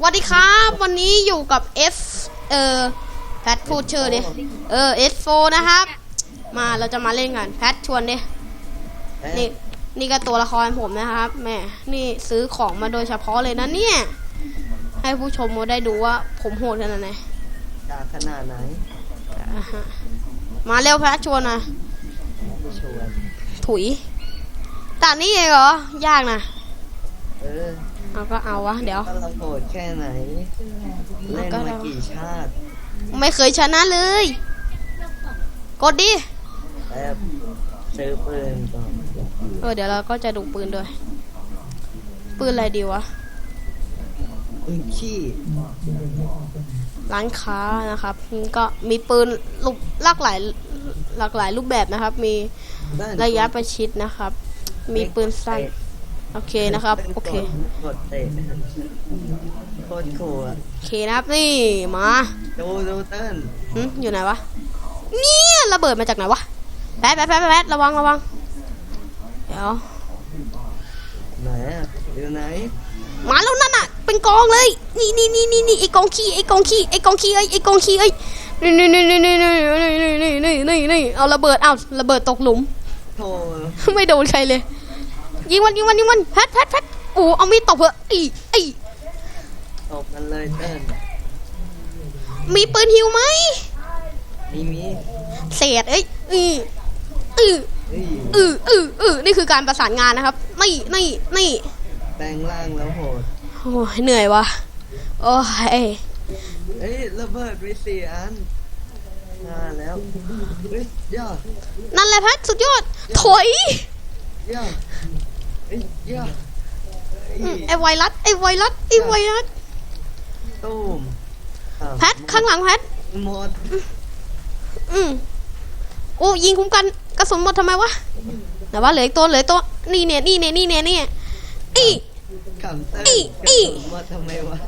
สวัสดีครับ วันนี้อยู่กับ F เออแพทพูดชื่อดิเออ S4 นะครับ มาเราจะมาเล่นกันแพทชวนดินี่นี่ก็ตัวละครผมนะครับแหม่นี่ซื้อของมาโดยเฉพาะเลยนะเนี่ย ให้ผู้ชมได้ดูว่าผมโหดขนาดไหนจากขนาดไหนอ่าฮะมาเร็วแพทชวนหนะไม่ชวนถุยแต่นี่เองเหรอยากนะเออ เอาก็เอาวะ เดี๋ยวก็เราโหดแค่ไหน เล่นมากี่ชาติไม่เคยชนะเลย กดดิแบบซื้อปืนก่อนเออเดี๋ยวเราก็จะดูปืนด้วย ปืนอะไรดีวะ ปืนขี้ร้านค้านะครับ ก็มีปืนลูกหลากหลายหลากหลายรูปแบบนะครับ มีบ้านระยะประชิดนะครับ มีปืนสั้น โอเคนะครับ โอเคกดเตะโคตร cool อะโอเคนะครับนี่มาดูดูเติ้ลหึอยู่ไหนวะเนี่ยระเบิดมาจากไหนวะแป๊ดแป๊ดแป๊ดแป๊ดระวังระวังเดี๋ยวไหนอะอยู่ไหนมาแล้วนั่นน่ะ เป็นกองเลย นี่นี่นี่นี่นี่ไอกองขี้ไอกองขี้ไอกองขี้เอ้ยไอกองขี้เอ้ยนี่นี่นี่นี่นี่นี่นี่นี่นี่นี่นี่เอาระเบิดเอาระเบิดตกหลุมโธ่ไม่โดนใครเลย ยิงมันยิงมันยิงมันแพทแพทแพทโอ้เอามีดตบเหอะอีอีตบกันเลยเติ้ลมีปืนฮิวไหมมีมีเศษเอ้ยอืออือเฮ้ยอืออืออือนี่คือการประสานงานนะครับนี่นี่นี่แปลงร่างแล้วโหดโอ้ยเหนื่อยวะโอ้ยเฮ้ยระเบิดไปสี่อันมาแล้วเฮ้ยย่านั่นแหละแพทสุดยอดถอยย่าเฮ้ยย่าเฮ้อืมไอไวรัสไอไวรัสไอไวรัสตูมอ้าวแพทข้างหลังแพทหมดอืมโอ้ยิงคุ้มกันกระสุนหมดทำไมวะแต่ว่าเหลืออีกตัวเหลืออกตัวนี่เนี่ยนี่เนี่ยนี่เนี่ยนี่เนี่ยอี ขำเติ้ลอีกอีระสุนหมดทำไมวะ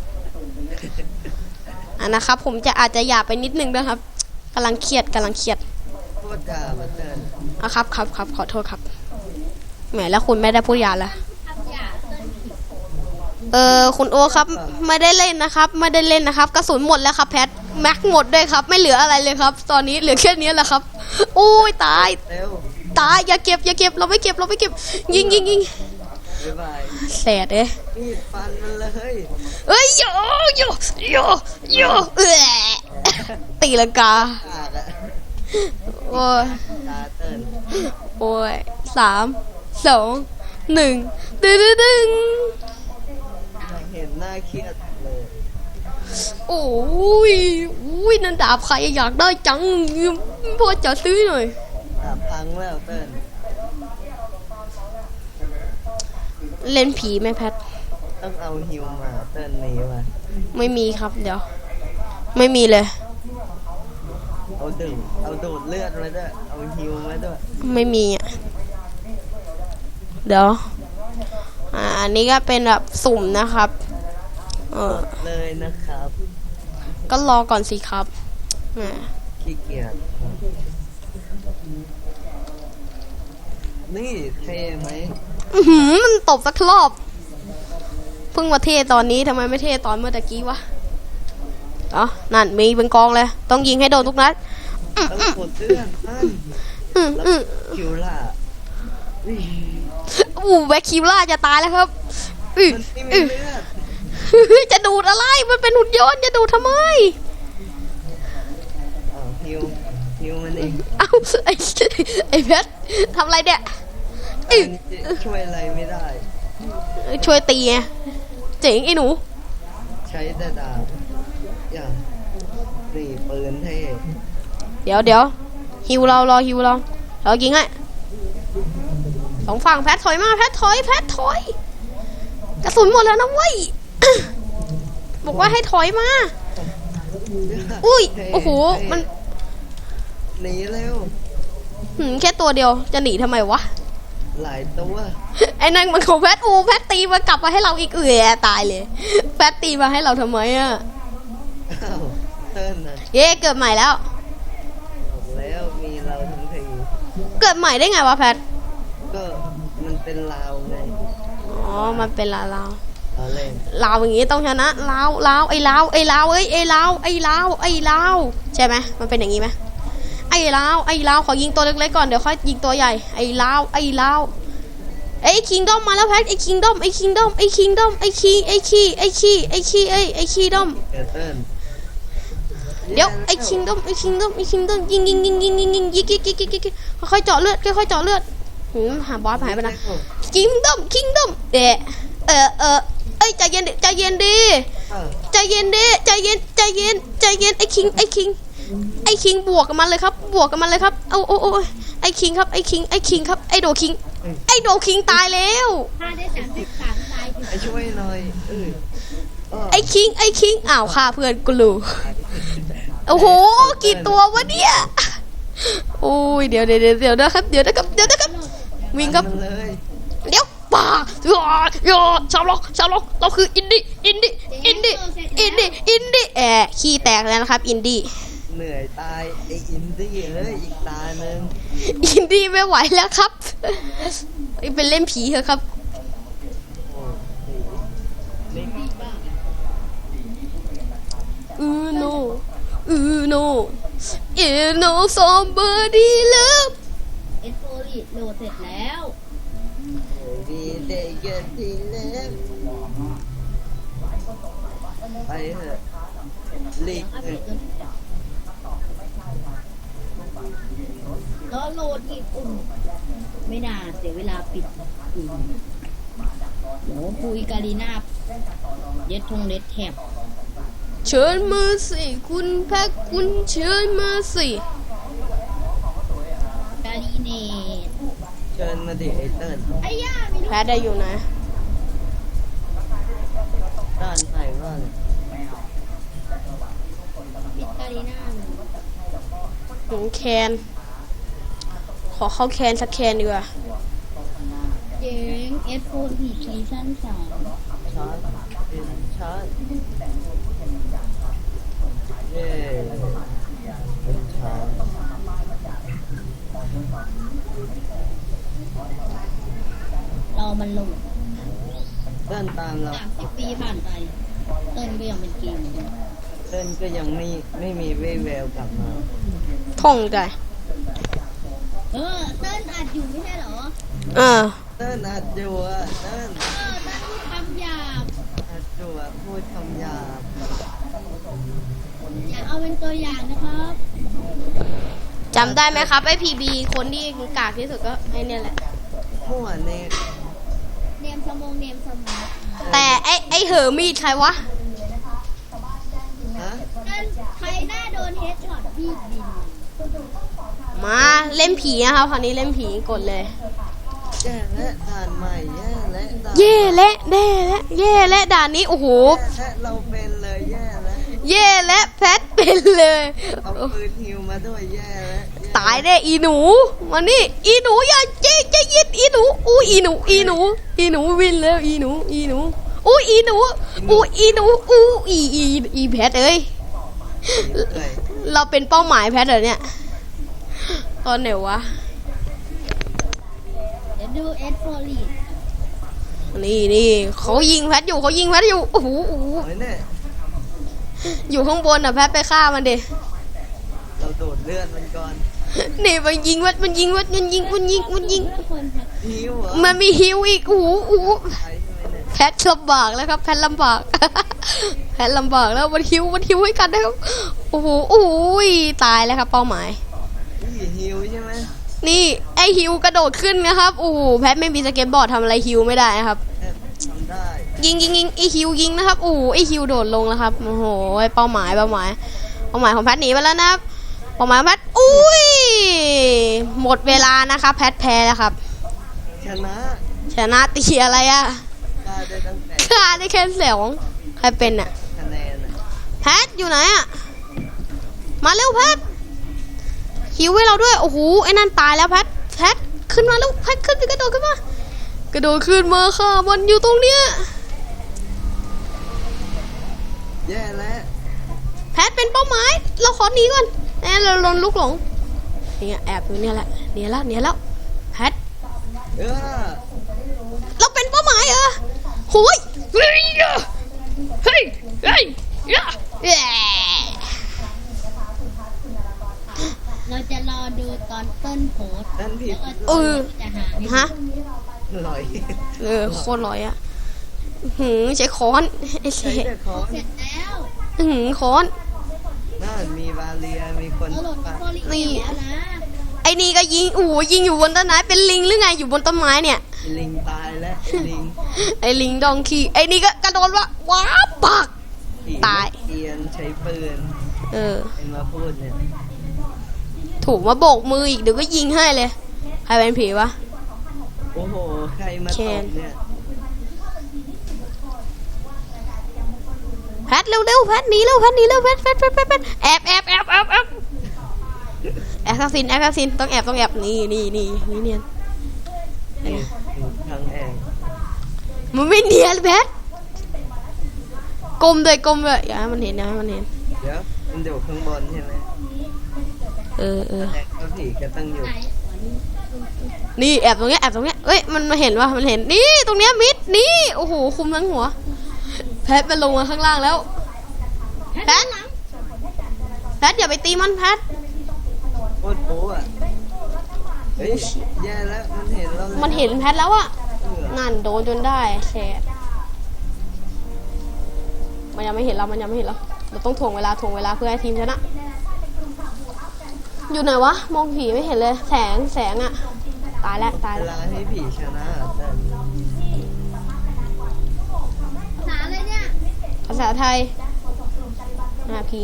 อะนะครับ ผมจะอาจจะหยาบไปนิดนึงนะครับกำลังเครียดกำลังเครียด โคตรด่ามาเติ้ลอะครับครับครับขอโทษครับ แหมแล้วคุณไม่ได้พูดหยาบละเออคุณโอครับ ไม่ได้เล่นนะครับ ไม่ได้เล่นนะครับ กระสุนหมดแล้วครับแพทแม็กหมดด้วยครับ ไม่เหลืออะไรเลยครับ ตอนนี้เหลือแค่นี้แหละครับโอ้ยตายเร็วตายอย่าเก็บอย่าเก็บเราไม่เก็บเราไม่เก็บ ยิงยิงยิงบ๊ายบายแสดเอ้ยมีดฟันมันเลยเอ้ยโยโยโยโยเออตีลังกาปากอะโอ้ยตาเติ้ลโอ้ยสาม สองหนึ่งดึงดึงดึงเห็นหน้าเครียดเลยโอ้ยอุ้ยนันดาบใครอยากได้จังพ่อจะซื้อหน่อยดาบพังแล้วเติ้ลเล่นผีไหมแพทต้องเอาฮิวมาเติ้ลหนีมาไม่มีครับเดี๋ยว ไม่มีเลย เอาดึงเอาดูดเลือดมาด้วยเอาฮิวมาด้วย ไม่มีอะ เดี๋ยว อ่าอันนี้ก็เป็นแบบสุ่มนะครับ เออ เลยนะครับก็รอก่อนสิครับแหมขี้เกียจนี่เท่ไหมอื้อหือมันตบสักรอบ เพิ่งมาเทตอนนี้ทำไมไม่เทตอนเมื่อตะกี้วะเอ๋อนั่นมีเป็นกองเลย ต้องยิงให้โดนทุกนัดต้องกดเลือดนั่นอืมแล้วอืม คิวล่า อุ้ยอู้แบ็คคิวล่าจะตายแล้วครับอื้อมันไม่มีอื้อเลือดจะดูดอะไร มันเป็นหุ่นยนต์จะดูดทำไมอ้าวฮิวฮิวมันเอง เอ้าไอ้ไอ้เพชรทำอะไรเนี่ยอันนี้ช่วยอะไรไม่ได้ ช่วยตีไงเจ๋งไอ้หนู ใช้แต่ดาบอย่านี่ปืนเท่เดี๋ยวเดี๋ยวฮิวเรารอฮิวเราเรายิงให้ส องฝั่งแพทถอยมาแพทถอยแพทถอย กระสุนหมดแล้วนะเว้ยบอกว่าให้ถอยมา อุ้ยเท่โอ้โหเท่มันหนีเร็วหืมแค่ตัวเดียวจะหนีทำไมวะหลายตัวไอ้นั่นมันของแพทอูแพทตีมากลับมาให้เราอีกเอื่อยตายเลย แพทตีมาให้เราทำไมอะอ้าวเติ้ลนะเย้เกิดใหม่แล้วบอกแล้วมีเราทั้งทีเกิดใหม่ได้ไงวะแพท ก็มันเป็นลาวไงอ๋อ มันเป็นลาลาวเอเอาเล่นลาวอย่างงี้ต้องชนะลาวลาวไอ้ลาวไอ้ลาวเอ้ยไอ้ลาวไอ้ลาวไอ้ลาวใช่ไหมมันเป็นอย่างงี้ไหมไอ้ลาวไอ้ลาวขอยิงตัวเล็กๆก่อนเดี๋ยวค่อยยิงตัวใหญ่ไอ้ลาวไอ้ลาวไอ้คิงดอมมาแล้วแพ็คไอ้คิงดอมไอ้คิงดอมไอ้คิงดอมไอ้คีไอ้คีไอ้คีไอ้คีไอ้ไอ้คีดอมเกิดเติ้ลเดี๋ยวไอ้คิงดอมไอ้คิงดอมไอ้คิงดอมยิงยิงยิงยิงยิงยิงยิงยิงยิงยิงยิงยิงค่อยๆเจาะเลือดค่อยๆเจาะเลือด หืมหาบอสหายไปนะคิงดอมคิงดอมเดะเออเออเอ้ยใจเย็นดิใจเย็นดิเออใจเย็นดิใจเย็นใจเย็นใจเย็นไอ้คิงไอ้คิงไอ้คิงบวกกับมันเลยครับ บวกกับมันเลยครับเอาโอ้โอ้ไอ้คิงครับไอ้คิงไอ้คิงครับไอ้โดคิง ไอ้โดคิงตายแล้วถ้าได้สามสิบสามตายถึงไอ้ช่วยหน่อยเออเออไอ้คิงไอ้คิงอ้าวฆ่าเพื่อนกูรู้โอ้โหกี่ตัววะเนี่ยโอ้ยเดี๋ยวเดี๋ยวเดี๋ยวเดี๋ยวนะครับเดี๋ยวนะครับเดี๋ยวนะครับ วิ่งครับมันเลยเดี๋ยวป่าโยโยชาวล็อกชาวล็อกเราคืออินดี้อินดี้อินดี้อินดี้อินดี้แอะขี้แตกแล้วนะครับอินดี้เหนื่อยตายไอ้อินดี้เอ้ยอีกตาหนึ่งอินดี้ไม่ไหวแล้วครับเป็นเล่นผีเถอะครับโอ้โหนี่อือโนอือโนอือโน somebody love เอสโฟลีโหลดเสร็จแล้วดี กิดทีเล็บไปเถอะลีกเถอะแล้วโหลดอีกอุ่นไม่น่าเสียเวลาปิดอุ่นเดี๋ยวคุยกาลีนาเย็ดทงเด็ดแถบเชิญมาสิคุณแพ็คคุณเชิญมาสิกาลีเนต เชิญมาดิไอ้เติ้ลไอ้ย่ามีลูกแพ้ได้อยู่นะด้านไหนบ้างปิดกาลีนาหนูแคน ขอเข้าแคนสักแคนดีกว่าเจ๋งเอสโฟลีซีซั่นสามชาร์จเป็นชาร์จเย้เป็นชาร์จ เรามันโหลดเติ้ลตามเราสามสิบปีผ่านไปเติ้ลก็ยังเป็นเกมอยู่เติ้ลก็ยังไม่ไม่มีวี่แววกลับมาท่องใจเออเติ้ลอัดอยู่ไม่ใช่เหรอเออเติ้ลอัดอยู่อะเติ้ลเออเติ้ลพูดคำหยาบอัดอยู่อะพูดคำหยาบอย่าเอาเป็นตัวอย่างนะครับจำได้ไหมครับไอพีบีคนที่กากที่สุดก็ไอเนี่ยแหละมั่วเนกเน มสมองเนมสมองแต่ไอไอเหอมีดใครวะฮะนั่นใครหน้าโดนเฮดช็อตพี่บินมาเล่นผีนะครับคราวนี้เล่นผีกดเลย แย่และด่านใหม่แย่และด่านเย่และแน่และเย่และด่านนี้โอ้โหแย่และเราเป็นเลยแย่และเย่และแพทเป็นเลย เอาปืนฮิวมาด้วยแย่และแตายแน่อีหนูมานี่อีหนูอย่าเจ๊ใจเย็นอีหนูอู้อีหนูอีหนูอีหนูวินแล้วอีหนูอีหนูอู้อีหนูอู้อีหนูอู้อีอีอีแพทเอ้ยเอ้ยเราเป็นเป้าหมายแพทเหรอเนี่ยตอนไหนวะเดี๋ยวดูเอสโฟลีนี่นี่เขายิงแพทอยู่เขายิงแพทอยู่โอ้โหโอ้โหเฮ้ยเนี่ยอยู่ข้างบนอะแพทไปฆ่ามันดิเราโดดเลื่อนมันก่อน นี่มันยิงแพทมันยิงแพทมันยิงมันยิงมันยิงทุกคนครับฮิวเหรอมันมีฮิวอีกโอ้โหโอ้โหใช่ไหมเนี่ยแพทลำบากแล้วครับ แพทลำบาก แพทลำบากแล้วมันฮิวมันฮิวให้กันนะครับโอ้โหโอ้ยตายแล้วครับ เป้าหมายนี่ฮิวใช่ไหมนี่ไอฮิวกระโดดขึ้นนะครับโอ้โหแพทไม่มีสเก็ตบอร์ดทำอะไรฮิวไม่ได้นะครับแอบทำได้ยิงยิงยิงไอฮิวยิงนะครับโอ้โหไอฮิวโดดลงแล้วครับโอ้โหเป้าหมายเป้าหมายเป้าหมายของแพทหนีไปแล้วนะครับเป้าหมายของแพทอุ้ย หมดเวลานะครับแพทแพ้แล้วครับ ชนะชนะตีอะไรอะได้ได้ตั้งแต่ฆ่าได้แค่เสียงใครเป็นอะคะแนนอะแพทอยู่ไหนอะมาเร็วแพทหิวให้เราด้วยโอ้โหไอ้นั่นตายแล้วแพทแพทขึ้นมาแล้วแพทขึ้นกระโดดขึ้นมากระโดดขึ้นมาค่ะมันอยู่ตรงเนี้ยแย่และแพทเป็นเป้าหมาย เราขอหนีก่อนแน่เราลนลุกหลง เนี่ยแอบอยู่เนี่ยแหละเนี่ยแล้วเนี่ยแล้วแพทเออเราเป็นเป้าหมายเหรอโหุยเฮ้ยเฮ้ยเฮ้ยเฮ้ยเราจะรอดูตอนเต้นโพสต์นั่นผิดแล้วก็เออจะหาให้ฮะลอยเออโคตรร้อยอะหืมใช้ค้อนไอ้ใช้เสแต่คอนเสร็จแล้วหืมค้อน นั่นมีบาเลียมีคนเราโหลดปะโปรลีเก็บแล้วนะไอ้นี่ก็ยิงโอ้โหยิงอยู่บนต้นไม้เป็นลิงหรือไงอยู่บนต้นไม้เนี่ย ลิงตายแล้วไอ้ลิงไอ้ลิงดองคีไอ้นี่ก็กระโดดว่าว้าวปักผีตายเกียนใช้ปืนเออเป็นมาพูดเนี่ยถูกมาโบกมืออีกเดี๋ยวก็ยิงให้เลย ใครเป็นผีวะโอ้โหใครมาแคตนบเนี่ย แพทเร็วๆแพทหนีเร็วแพทหนีเร็วแพทแพทแพทแพทแพทแอบแอบแอบแอบแอบแอบซัสซินแอบซัสซินต้องแอบต้องแอบนี่นี่นี่นี่เนียนนี่ทางแองมันไม่เนียนแพทกลมเลยกลมเลยอย่าให้มันเห็นนะให้มันเห็นเดี๋ยวมันอยู่ข้างบนใช่ไหมเออเออแต่ก็ผีก็ต้องอยู่ไหนขอนี่นี่แอบตรงเนี้ยแอบตรงเนี้ยเอ้ยมันมาเห็นวะมันเห็นนี่ตรงเนี้ยมิดนี่โอ้โหคุมทั้งหัว แพทมันลงมาข้างล่างแล้ว แพทแพทอย่าไปตีมันแพทโคตรโป๊ะอะเฮ้ยแย่แล้วมันเห็นเรามัมันเห็นแพทแล้วอะนั่นโดนจนได้แชร์มันยังไม่เห็นเรา มันยังไม่เห็นเรา เราต้องถ่วงเวลาถ่วงเวลาเพื่อให้ทีมชนะ อยู่ไหนวะ มองผีไม่เห็นเลย แสง แสงอะตายแล้วตายเวแล้ว ลาให้ผีชนะแต่ ภาษาอะไรเนี่ย ภาษาไทยหาผี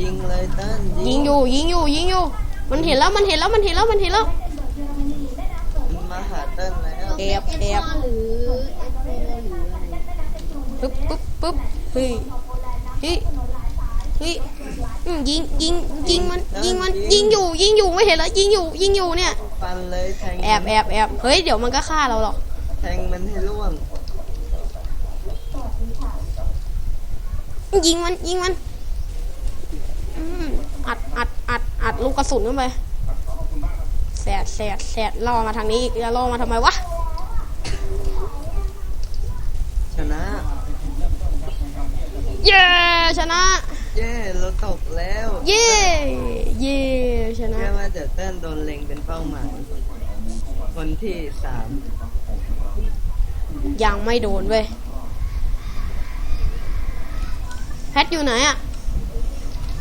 ยิงเลยเต้นยิงอยู่ยิงอยู่ยิงอยู่ มันเห็นแล้วมันเห็นแล้วมันเห็นแล้วมันเห็นแล้วมันมาหาเต้นแล้วแอบแอบหรือเอฟโหรืออะไรปึ๊บปึ๊บปึ๊บเฮ้ยเฮ้ยเฮ้ยอืมยิงยิงยิงมันยิงมันยิงอยู่ยิงอยู่ไม่เห็นแล้วยิงอยู่ยิงอยู่เนี่ยฟันเลยแทงแอบแอบแอบเฮ้ยเดี๋ยวมันก็ฆ่าเราหรอกแทงมันให้ล่วง ยิงมันยิงมันอืมอัดอัดอัดอัดลูกกระสุนเข้าไปแสดแสดแสดล่อมาทางนี้อีกจะล่อมาทำไมวะชนะเย้ชนะ เย้เราตกแล้ว เย้เย้ชนะแค่ว่าจะเต้นโดนเล็งเป็นเป้าหมาย คนที่สามยังไม่โดนเว้ย แพทอยู่ไหนอะ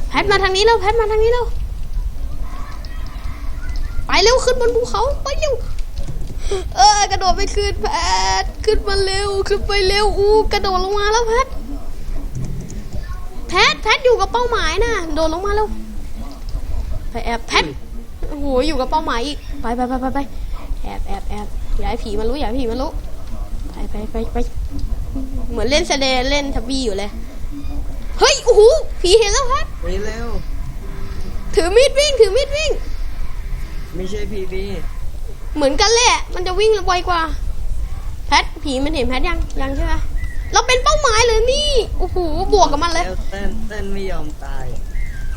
แพทมาทางนี้แล้วแพทมาทางนี้แล้วไปเร็วขึ้นบนภูเขาไปเร็วเออกระโดดไปขึ้นแพทขึ้นมาเร็วขึ้นไปเร็วอู้กระโดดลงมาแล้วแพทแพทแพทอยู่กับเป้าหมายนะโดดลงมาแล้วไปแอบแพทโอ้โหอยู่กับเป้าหมายอีกไปไปไปไปไปแอบแอบแอบอย่าให้ผีมันรู้อย่าให้ผีมันรู้ไปไปไปไปเหมือนเล่นแสดงเล่นทับบี้อยู่เลย เฮ้ยโอ้โหผีเห็นแล้วครับไปเร็ว ถือมีดวิ่ง ถือมีดวิ่ง ไม่ใช่พีบีเหมือนกันแหละ มันจะวิ่งไวกว่า แพทผีมันเห็นแพทยังยังใช่ไหมเราเป็นเป้าหมายเลยนี่โอ้โหบวกกับมันเลย แล้วเต้นเต้นไม่ยอมตาย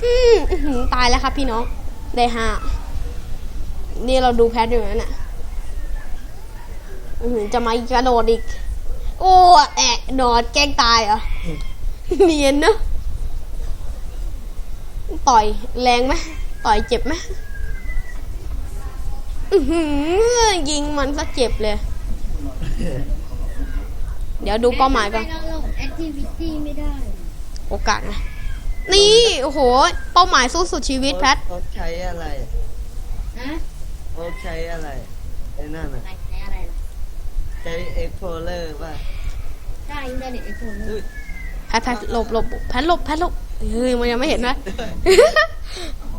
อืมอื้อหือตายแล้วครับพี่น้องได้ห้านี่เราดูแพทอยู่นั่นน่ะอื้อหือจะมากระโดดอีก โอ้แอะนอนแกล้งตายเหรอ เนียนเนอะต่อยแรงไหมต่อยเจ็บไหมอื้อหือยิงมันซะเจ็บเลย เดี๋ยวดูเป้าหมายก่อนทำไเราลงแอคทิวิตี้ไม่ได้ โอกาสนะนี่ โอ้โห เป้าหมายสู้สุดชีวิตแพทโอ๊ตใช้อะไรนะโอ๊ตใช้อะไรไอ้นั่นอะอะไรใช้อะไรล่ะใช้ Explorer ป่ะได้อินเทอร์เน็ตไอโฟนอุ้ย แพทแพทหลบหลบแพทหลบแพทหลบเฮ้ยมันยังไม่เห็นนะ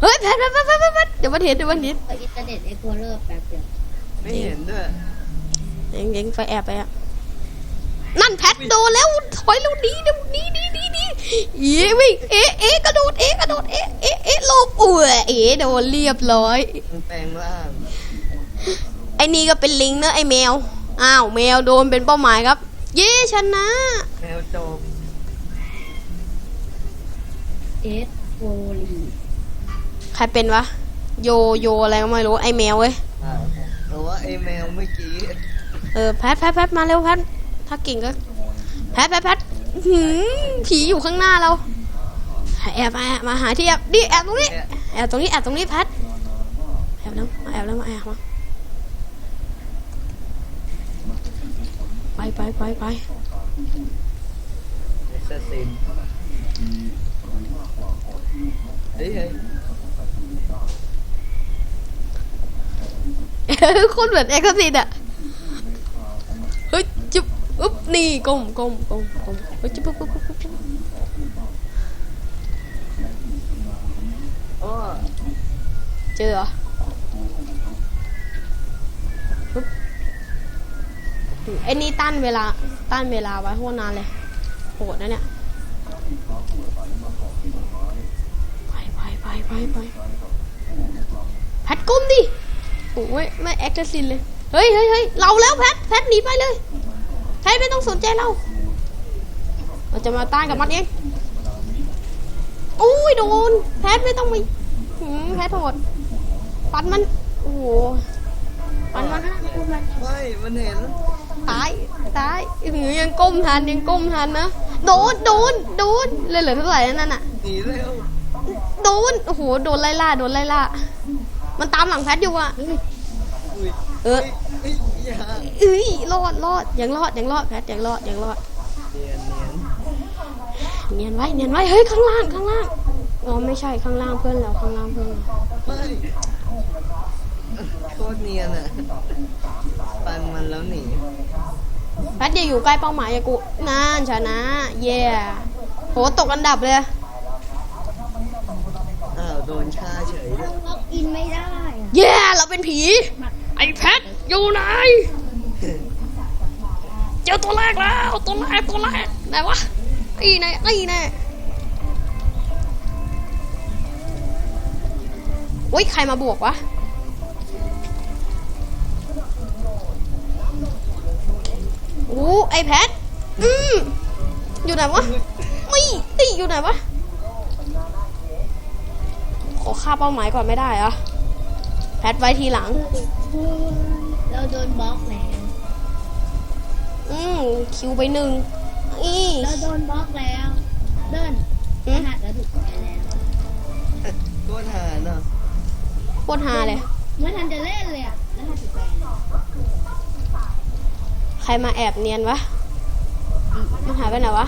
เฮ้ยแพทแพทแพทแพทแพทแพทเดี๋ยวมันเห็นเดี๋ยวมันเห็นเปิดอินเทอร์เน็ตไอโฟนแป๊บเดียวไม่เห็นด้วยเองเองไปแอบไปอะนั่นแพทโดนแล้วถอยแล้วหนีเดี๋ยวหนีหนีหนีหนีเอ๊ะวิ่งเอ๊ะเอ๊ะกระโดดเอ๊ะกระโดดเอ๊ะเอ๊ะเอ๊ะหลบอุ้ยเอ๊ะโดนเรียบร้อยมันแปลงร่างไอ้นี่ก็เป็นลิงเนอะไอ้แมวอ้าวแมวโดนเป็นเป้าหมายครับ เย้ชนะแมวโจบ เอสโฟลีใครเป็นวะ โยโยอะไรก็ไม่รู้ ไอ้แมวเว้ยอ่าแต่ว่าไอ้แมวเมื่อกี้เออแพทแพทแพทมาเร็วแพทถ้าาเก่งก็ แพทแพทแพทหืมผีอยู่ข้างหน้าเรา แอบมาแอบมาหาที่แอบดิแอบตรงนี้ แอบตรงนี้แอบตรงนี้แพทแอบแล้วมาแอบแล้วมาแอบมาไปไปไปไป เอ็กซ์ซินเฮ้ยเฮ้ยโคตรเหมือนเอ็กซ์ซินอะเฮ้ยจุ๊บอุ๊บนี่ก้มก้มก้มก้มเฮ้ยจุ๊บปุ๊บปุ๊บปุ๊บปุ๊บอ้อเจอเหรอปุ๊บไอ้นี่ตั้นเวลาตั้นเวลาไว้โคตรนานเลยโหดนะเนี่ยไป ไปไปไปไปแพทก้มดิโอ้ยไม่แอคซินเลย เฮ้ยเฮ้ยเฮ้ยเราแล้วแพทแพทหนีไปเลยแพทไม่ต้องสนใจเราเราจะมาต้านกับมันเองอุ้ยโดนแพทไม่ต้องไปหืมแพทโหดฟันมัน โอ้โหฟันมันไม่มันเห็นตายตายหือยังก้มทันยังก้มทันนะโดนโดนโดนเลยเหลือเท่าไหร่นั่นน่ะหนีเร็ว โดนโอ้โหโดนไล่ล่าโดนไล่ล่ามันตามหลังแพทอยู่อะอุ้ยเออเฮ้ยอย่าเอ้ยรอดรอดยังรอดยังรอดแพทยังรอดยังรอดเนียนเนียนเนียนไว้เนียนไว้เฮ้ยข้างล่างข้างล่างอ๋อไม่ใช่ข้างล่างเพื่อนเราข้างล่างเพื่อนเราไม่โคตรเนียนอะปันมันแล้วหนีแพทอย่าอยู่ใกล้เป้าหมายอย่ากูนั่นชนะเย่โหตกอันดับเลยอ้าวโด นฆ่าเฉยเลยล็อกอินไม่ได้อะเย่เราเป็นผี ไอ้แพทอยู่ไหน เจอตัวแรกแล้ว ตัวแรกตัวแรกไหนวะไอ้ไหนไอ้ไหนโอ้ยใครมาบวกวะโอ้ไอแพทอืมอยู่ไหนวะไม่ตีอยู่ไหนวะ ขอฆ่าเป้าหมายก่อนไม่ได้เหรอแพทไว้ทีหลัง เราโดนบล็อกแล้วอืมคิวไปหนึ่งอีเราโดนบล็อกแล้วเดินรหัสเราถูกแปลแล้วโคตรหาเนาะโคตรฮาเลยไม่ทันจะเล่นเลยอะรหัสถูกแปลแล้วใครมาแอบเนียนวะมันหายไปไหนวะ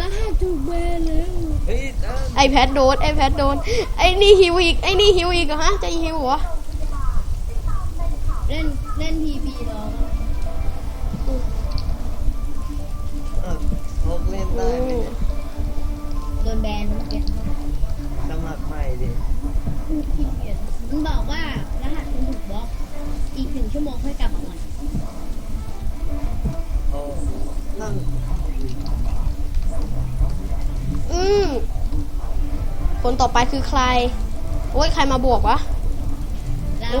รหัส ถูกแม่แล้วเฮ้ยเอิ้นไอแพดโดนไอแพดโดนไอนี่ฮิวอีกไอนี่ฮิวอีกเหรอฮะจะฮิวเหรอ คนต่อไปคือใคร โอ้ยใครมาบวกวะเรา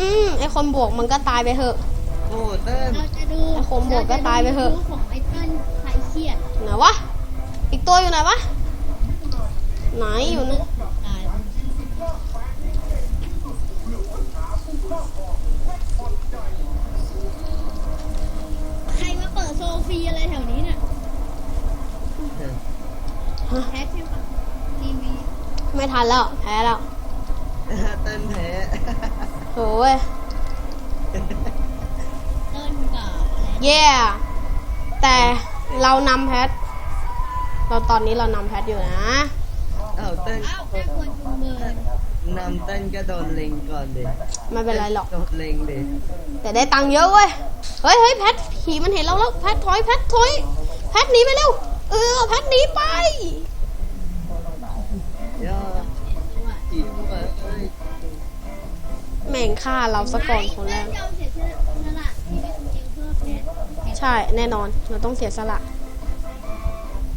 อืมไอคนบวกมันก็ตายไปเถอะ โอ้เต้นเราจะดูไอ้คนบวกก็ตายไปเถอะรจะดูของไอ้เติ้ลใครเครียดไหนวะอีกตัวอยู่ไหนวะไหนอยู่นะตายใครมาเปิดโซฟีอะไรแถวนี้เนี่ยแพ็คใช่ปะทีวี ไม่ทันแล้ว แพ้แล้ว เต้นแพ้โอ้ยเติ้ลกับอะไรเย่แต่เรานำแพท เราตอนนี้เรานำแพทอยู่นะอ้าวเต้นอ้าวแค่ควรจุงเบอร์นำเต้นก็โดนเล็งก่อนดิไม่เป็นไรหรอก โดนเล็งดิแต่ได้ตังค์เยอะเว้ย เฮ้ยเฮ้ยแพทผีมันเห็นเราแล้ว แพทถอย แพทถอย แพทหนีไปเร็ว เออ แพทหนีไป แม่งฆ่าเราซะก่อนคนแรกไม่ยอมเสียสละที่เป็นจริงเพื่อแพทใช่ แน่นอน เราต้องเสียสละ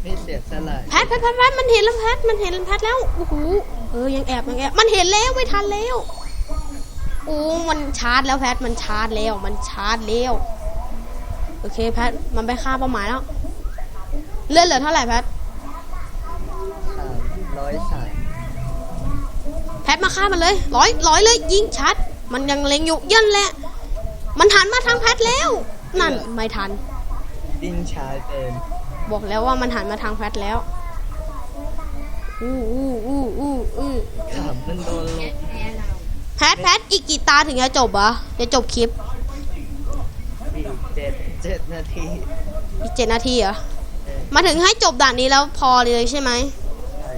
ไม่เสียสละแพทแพทแพทแพทมันเห็นแล้วแพทมันเห็นแพทแล้ว โอ้โห เออ ยังแอบยังแอบ มันเห็นแล้วไม่ทันแล้ว โอ้ มันชาร์จแล้วแพท มันชาร์จแล้ว มันชาร์จแล้ว โอเคแพท มันไปฆ่าเป้าหมายแล้ว เลื่อนเหลือเท่าไหร่แพทสามร้อยสาม แพทมาฆ่ามันเลยร้อยร้อยเลย ยิงชัด มันยังเล็งอยู่ยันแหละ มันหันมาทางแพทแล้ว นั่นไม่ทัน ดิ้นช้าเกินบอกแล้วว่ามันหันมาทางแพทแล้ว อู้อู้อู้อู้อู้ขำมันโดนลแพ้บแพ้เราแพทแพทอีกกี่ตาถึงจะจบอะจะจบคลิป อีกเจ็ดเจ็ดนาที อีกเจ็ดนาทีเหรอเออมาถึงให้จบด่านนี้แล้วพอเลยใช่ไหม ใช่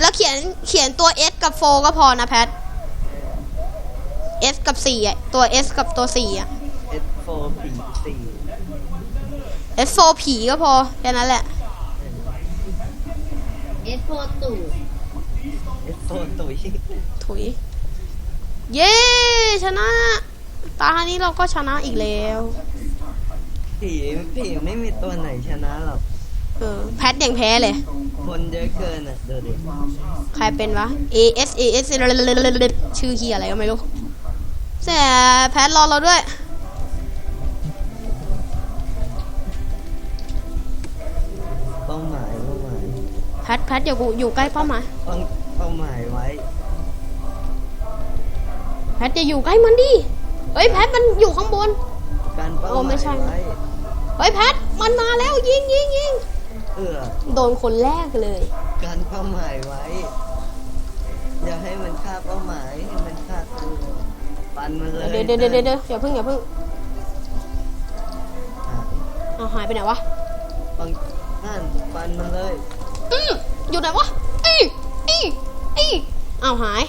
แล้วเขียนเขียนตัว S กับ 4 ก็พอนะแพท S กับ4อะตัว S กับตัว4อะเอสโฟผีสี่ S 4 ผีก็พอแค่นั้นแหละเอสโฟตู่เอสโฟตุยถุย เย้ชนะ ตานี้เราก็ชนะอีกแล้ว ผีผีไม่มีตัวไหนชนะหรอก เออแพทยังแพ้เลย คนเยอะเกินอะเดี๋ยวดิใครเป็นวะ A S A S ชื่อเฮียอะไรก็ไม่รู้แต่แพทรอเราด้วย เป้าหมายเป้าหมายแพทแพทอยู่กูอยู่ใกล้เป้าหมายต้องเป้าหมายไว้แพทจะอยู่ใกล้มันดิเฮ้ยแพทมันอยู่ข้างบน การเป้าโอ้หไม่มายใช่ ไว้ เฮ้ยแพทมันมาแล้วยิงยิงยิง เอื้อโดนคนแรกเลย การเป้าหมายไว้ อย่าให้มันฆ่าเป้าหมายให้มันฆ่าตัวปันมันเลยเดี๋ยวเดี๋ยวเดี๋ยวเดี๋ยวเดี๋ยวอย่าเพิ่งอย่าเพิ่งอะเอาหายไปไหนวะปังนั่นปันมันเลยอืมอยู่ไหนวะอีอีอีเอาหาย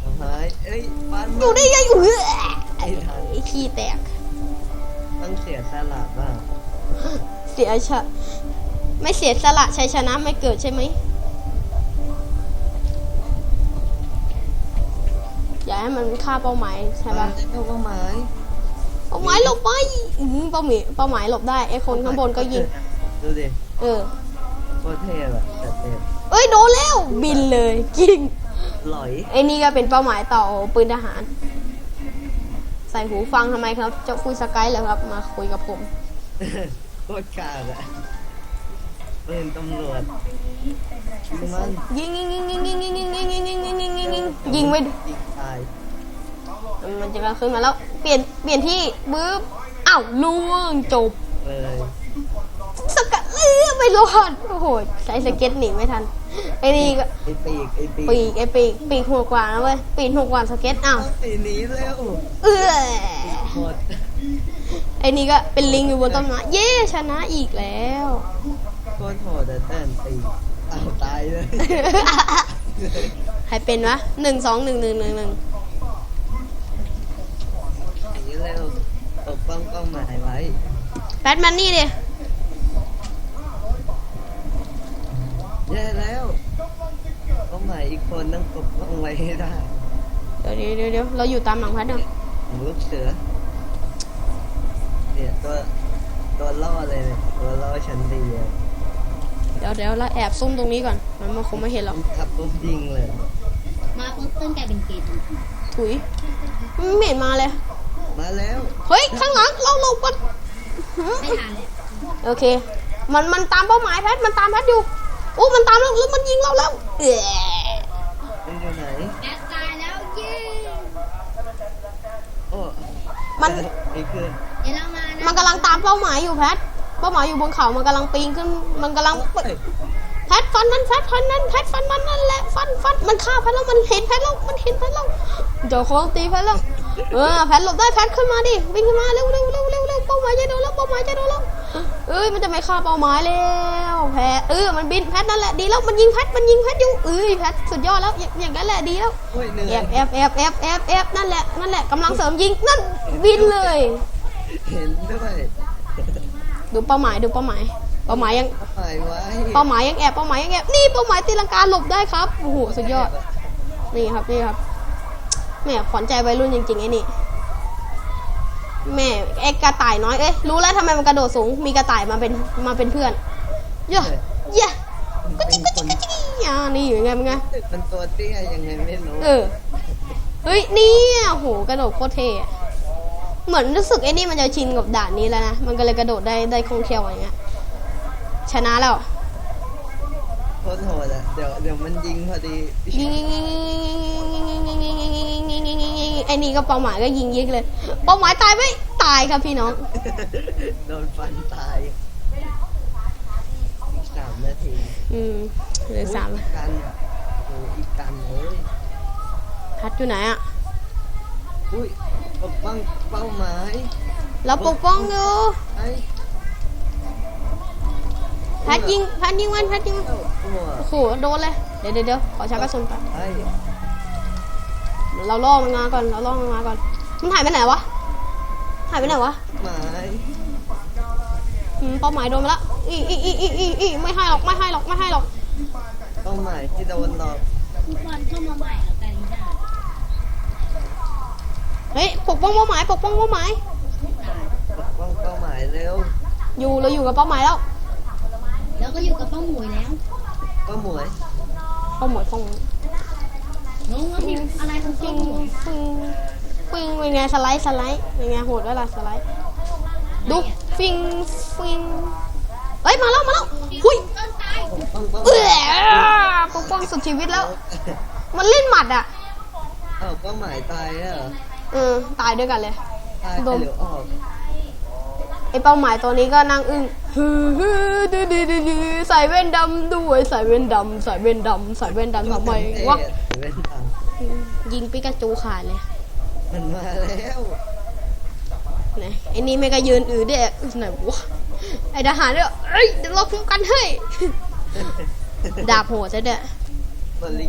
เอาหายเอ้ยปันอมันยู่ได้ยังอยู่เฮ้ยไอ้ทันไอ้ขี้แตกต้องเสียสละบ้างเสียชะ ไม่เสียสละชัยชนะไม่เกิดใช่ไหมอย่าให้มันฆ่าเป้าหมายใช่ปะนได้เป้าหมายเป้าหมายหลบไปอื้อหือเป้าหมายเป้าหมายหลบได้ไอ้คนข้างบนก็ยิงดูดิเออโคตรเท่แบบจัดเต็มเอ้ยโดนแล้วบินเลยยิงลอยไอ้นี่ก็เป็นเป้าหมายต่อปืนทหาร ใส่หูฟังทำไมครับ จะคุยสกายเหรอครับ มาคุยกับผมโคตรกากอะ ปืนตำรวจยิงมันยิงยิงยิงยิงยิงยิงยิงยิงยิงยิงยิงยิงยิงยิงยิงไม่ยิงตายมันจะขึ้นมาแล้ว เปลี่ยนเปลี่ยนที่บึ๊บอ้าวล่วงจบเลยสกัดเอ้ยไม่รอดโอ้โหใช้สเก็ตหนีไม่ทันไอ้นี่ก็ไอปีกไอปีปีกไอ้ปีกปีกหัวกว่านะเว้ยปีกหัวกว่าสเก็ตอ้าวปีหนีเร็วเออหมดไอ้นี่ก็เป็นลิงอยู่บนต้นไม้เย้ชนะอีกแล้ว โคตรโหดแต่เต้นตีเอาตายเลย ใครเป็นวะหนึ่งสองหนึ่งหนึ่งหนึ่งหนึ่งหนีเร็วปกป้องเป้าหมายไว้แบทแมนนี่ดิแย่แล้วเป้าหมายอีกคนต้องปกป้องไว้ให้ได้เดี๋ยวเดี๋ยวเดี๋ยวเดี๋ยวเราอยู่ตามหลังแพทเนาะลูกเสือเนี่ยตัวตัวล่อเลยเนี่ยตัวล่อชั้นดีเลย เดี๋ยวเดี๋ยวเราแอบซุ่มตรงนี้ก่อน มันมันคงไม่เห็นหรอกขับปุ๊บยิงเลย มาปุ๊บต้นกลายเป็นเกย์ทันทีถุยไม่เห็นมาเลย มาแล้ว เฮ้ย ข้างหลังเราหลบก่อนไม่ทันแล้วโอเค มันมันตามเป้าหมายแพท มันตามแพทอยู่โอ้มันตามแล้วแล้วมันยิงเราแล้วเอ๊ะมันอยู่ไหนแอดตายแล้วเย้โอ้มันไม่ขึ้นเดี๋ยวเรามานะมันกำลังตามเป้าหมายอยู่แพท เป้าหมายอยู่บนเขา มันกำลังปีนขึ้น มันกำลังเอ้ยแพทฟันมันแพทฟันนั้นแพทฟันมันนั่นแหละฟันฟันมันฆ่าแพทแล้วมันเห็นแพทแล้วมันเห็นแพทแล้วเดี๋ยวของตีแพทแล้วเออแพทหลบได้แพทขึ้นมาดิวิ่งขึ้นมาเร็วเร็วเร็วเร็วเร็วเป้าหมายจะโดนแล้วเป้าหมายจะโดนแล้วเอ้ยมันจะไม่ฆ่าเป้าหมายแล้วแพทเออมันบินแพทนั่นแหละดีแล้วมันยิงแพทมันยิงแพทอยู่เอ้ยแพทสุดยอดแล้วอย่างอย่างนั้นแหละดีแล้วโอ้ยเหนื่อแอยบแอบแอบแอบแอบแอบนั่นแหละนั่นแหละกำลังเสริมยิงนั่นบินเลย เห็นด้วย ดูเป้าหมายดูเป้าหมาย เป้าหมายยังเป้าหมายไว้เป้าหมายยังแอบเป้าหมายยังแอบนี่เป้าหมายตีลังกาหลบได้ครับโอ้โหสุดยอดนี่ครับนี่ครับแม่ขวัญใจวัยรุ่นจริงๆไอ้นี่แม่ไอ้กระต่ายน้อยเอ้ยรู้แล้วทำไมมันกระโดดสูง มีกระต่ายมาเป็นมาเป็นเพื่อนเยอะเยอะกุจิกกุจิกกุจิกอ่านี่อยู่ไงเป็นไงมันตัวเตี้ยยังไงไม่รู้ เออเฮ้ยเนี่ยโหกระโดดโคตรเท่อะ เหมือนรู้สึกไอ้นี่มันจะชินกับด่านนี้แล้วนะ มันก็เลยกระโดดได้ได้คงเคียวอย่างเงี้ย ชนะแล้วโคตรโหดอะเดี๋ยวเดี๋ยวมันยิงพอดียิงยิงยิงไอ้นี่ก็เป้าหมายก็ยิงยิงเลย เป้าหมายตายไหมตายครับพี่น้อง โดนฟันตายสามนาทีอืมเหลือสามกันโอ้อีกกันเลยพัดอยู่ไหนอะอุ้ย ปกป้องเป้าหมายเราปกป้องอยู่ไอ้พัดยิงพัดยิงมันพัดยิงมันเจ้าตัวโอ้โหโดนเลยเดี๋ยวเดี๋ยวเดี๋ยวขอใช้กระสุนไปไอ้เราล่อมันมาก่อนเราล่อมันมาก่อนมันหายไปไหนวะหายไปไหนวะหมายอืมเป้าหมายโดนมาแล้วอีอีอีอีอีอีไม่ให้หรอกไม่ให้หรอกไม่ให้หรอก เป้าหมายที่โดนหลอก ทุกคนเข้ามาใหม่แล้วกันนะ เฮ้ยปกป้องเป้าหมายปกป้องเป้าหมายตาย ปกป้องเป้าหมายเร็วอยู่เราอยู่กับเป้าหมายแล้วแล้วก็อยู่กับป้าหมวยแล้วป้าหมวยเป้าหมายป้องน้องว่ามีอะไรของปิป้างหมวยปิงปิงเป็นไงสไลด์สไลด์เป็นไงโหดด้วยล่ะสไลด์ดูฟิงฟิงเอ้ยมาแล้วมาแล้วหุยต้นตายปกป้องเป้าหเอมายอปกป้องสุดชีวิตแล้ว มันเล่นหมัดอะ เอ้าเป้าหมายตายแล้วเหรอ เออตายด้วยกันเลย ตายโดไปนหรือออกไอเป้าหมายตัวนี้ก็นั่งอึ้งฮือฮือดื้อดื้อดื้อดื้อใส่แว่นดำด้วยใส่แว่นดำใส่แว่นดำใส่แว่นดำทำไมวะเว้นทางยิงปิกาจูขาดเลยมันมาแล้วไหนไอ้นี่ไม่ก็ยืนอือเด้อไหนวะไอทหารเนี่ยเอ้ยเดี๋ยวเราคุ้มกันให้ดาบโหดซะเด้อบริ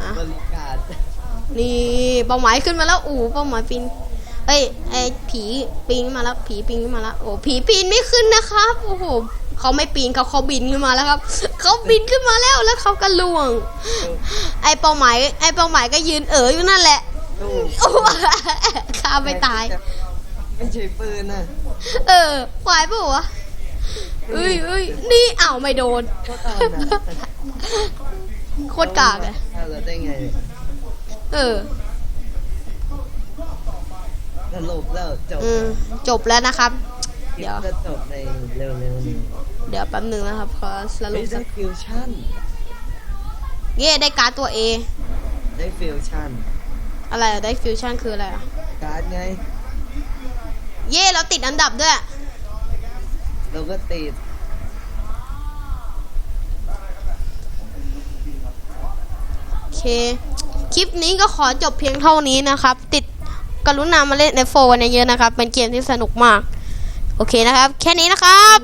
อะบริการ นี่เป้าหมายขึ้นมาแล้วอู้เป้าหมายปีนเอ้ยไอผีปีนขึ้นมาแล้วผีปีนขึ้นมาแล้วโอ้ผีปีนไม่ขึ้นนะครับโอ้โหเขาไม่ปีนเขาเขาบินขึ้นมาแล้วครับเขาบินขึ้นมาแล้วแล้วเขาก็ล่วง ไอเป้าหมายไอเป้าหมายก็ยืนเอ๋ออยู่นั่นแหละลูกโอ้ข้าไม่ตายไม่ใช่ปืนน่ะเออควายปะวะเอ้ยเอ้ยนี่อ้าวไม่โดนก็ตอนนั้นโคตรกากเลย เอาเราได้ไงเออ สรุปแล้วจบอืม จบแล้วนะครับคลิเดี๋ปยว จะจบในเร็วๆนี้เดี๋ยวแป๊บหนึงนะครับ ขอสรุไม่ปสัได้กฟิวชั่น เย่ได้การ์ดตัว A ได้ฟิวชั่น อะไรอะได้ฟิวชั่นคืออะไรอะการ์ดไง เย่เราติดอันดับด้วย เราก็ติดโอเค คลิปนี้ก็ขอจบเพียงเท่านี้นะครับ ติดกรุณามาเล่นในโฟกันเยอะนะครับ เป็นเกมที่สนุกมาก โอเคนะครับ แค่นี้นะครับ